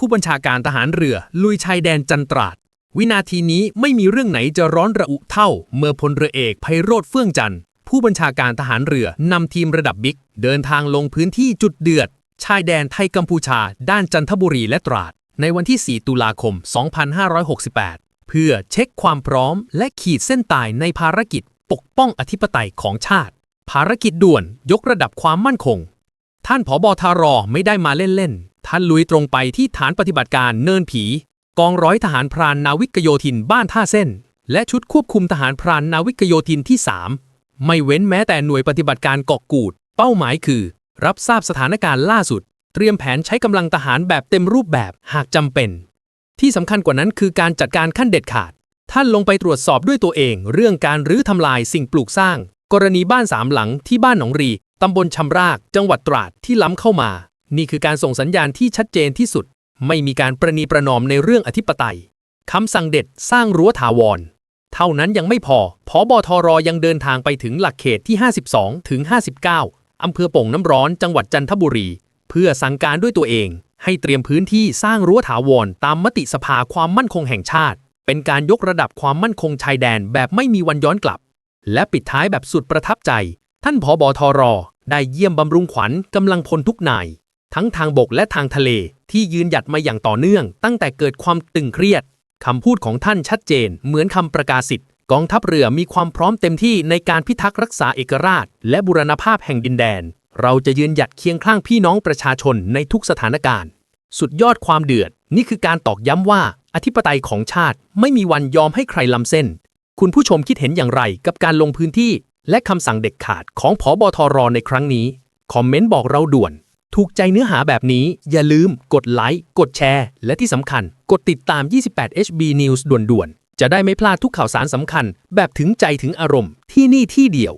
ผู้บัญชาการทหารเรือ ลุยชายแดนจันตราด วินาทีนี้ไม่มีเรื่องไหนจะร้อนระอุเท่า เมื่อพลเรือเอกไพโรธเฟื่องจันทร์ผู้บัญชาการทหารเรือนำทีมระดับบิ๊ก เดินทางลงพื้นที่จุดเดือด ชายแดนไทยกัมพูชา ด้านจันทบุรีและตราด ในวันที่ 4 ตุลาคม 2568 เพื่อเช็คความพร้อม และขีดเส้นตายในภารกิจ ปกป้องอธิปไตยของชาติ ภารกิจด่วนยกระดับความมั่นคง ท่านผอบอทารอไม่ได้มาเล่นๆ ท่านลุยตรงไปที่ฐานปฏิบัติการเนินผี กองร้อยทหารพรานนาวิกโยธินบ้านท่าเส้น และชุดควบคุมทหารพรานนาวิกโยธินที่ 3 ไม่เว้นแม้แต่หน่วยปฏิบัติการเกาะกูด เป้าหมายคือ รับทราบสถานการณ์ล่าสุด เตรียมแผนใช้กำลังทหารแบบเต็มรูปแบบหากจำเป็น ที่สำคัญกว่านั้นคือการจัดการขั้นเด็ดขาด ท่านลงไปตรวจสอบด้วยตัวเอง เรื่องการรื้อทำลายสิ่งปลูกสร้าง กรณีบ้านสามหลังที่บ้านหนองรีตำบลชำราก จังหวัดตราดที่ล้ำเข้ามา นี่คือการส่งสัญญาณที่ชัดเจนที่สุด ไม่มีการประนีประนอมในเรื่องอธิปไตยคำสั่งเด็ดสร้างรั้วถาวร เท่านั้นยังไม่พอพอบอทรยังเดินทางไปถึงหลักเขตที่ 52 ถึง 59 อำเภอโป่งน้ำร้อนจังหวัดจันทบุรี เพื่อสั่งการด้วยตัวเอง ให้เตรียมพื้นที่สร้างรั้วถาวรตามมติสภาความมั่นคงแห่งชาติ เป็นการยกระดับความมั่นคงชายแดนแบบไม่มีวันย้อนกลับ และปิดท้ายแบบสุดประทับใจ ท่านผอบอทรได้เยี่ยมบำรุงขวัญกำลังพลทุกนาย ทั้งทางบกและทางทะเลที่ยืนหยัดมาอย่างต่อเนื่อง ตั้งแต่เกิดความตึงเครียดคำพูดของท่านชัดเจน เหมือนคำประกาศสิทธิ์กองทัพเรือมีความพร้อมเต็มที่ในการพิทักษ์รักษาเอกราช และบุรณภาพแห่งดินแดน เราจะยืนหยัดเคียงข้างพี่น้องประชาชนในทุกสถานการณ์ สุดยอดความเดือด นี่คือการตอกย้ำว่า อธิปไตยของชาติไม่มีวันยอมให้ใครล้ำเส้น คุณผู้ชมคิดเห็นอย่างไรกับการลงพื้นที่ และคำสั่งเด็ดขาดของผอบอทรในครั้งนี้ คอมเมนต์บอกเราด่วน ถูกใจเนื้อหาแบบนี้ อย่าลืมกดไลค์ กดแชร์ และที่สำคัญ กดติดตาม 28 HB News ด่วนๆ จะได้ไม่พลาดทุกข่าวสารสำคัญ แบบถึงใจถึงอารมณ์ที่นี่ที่เดียว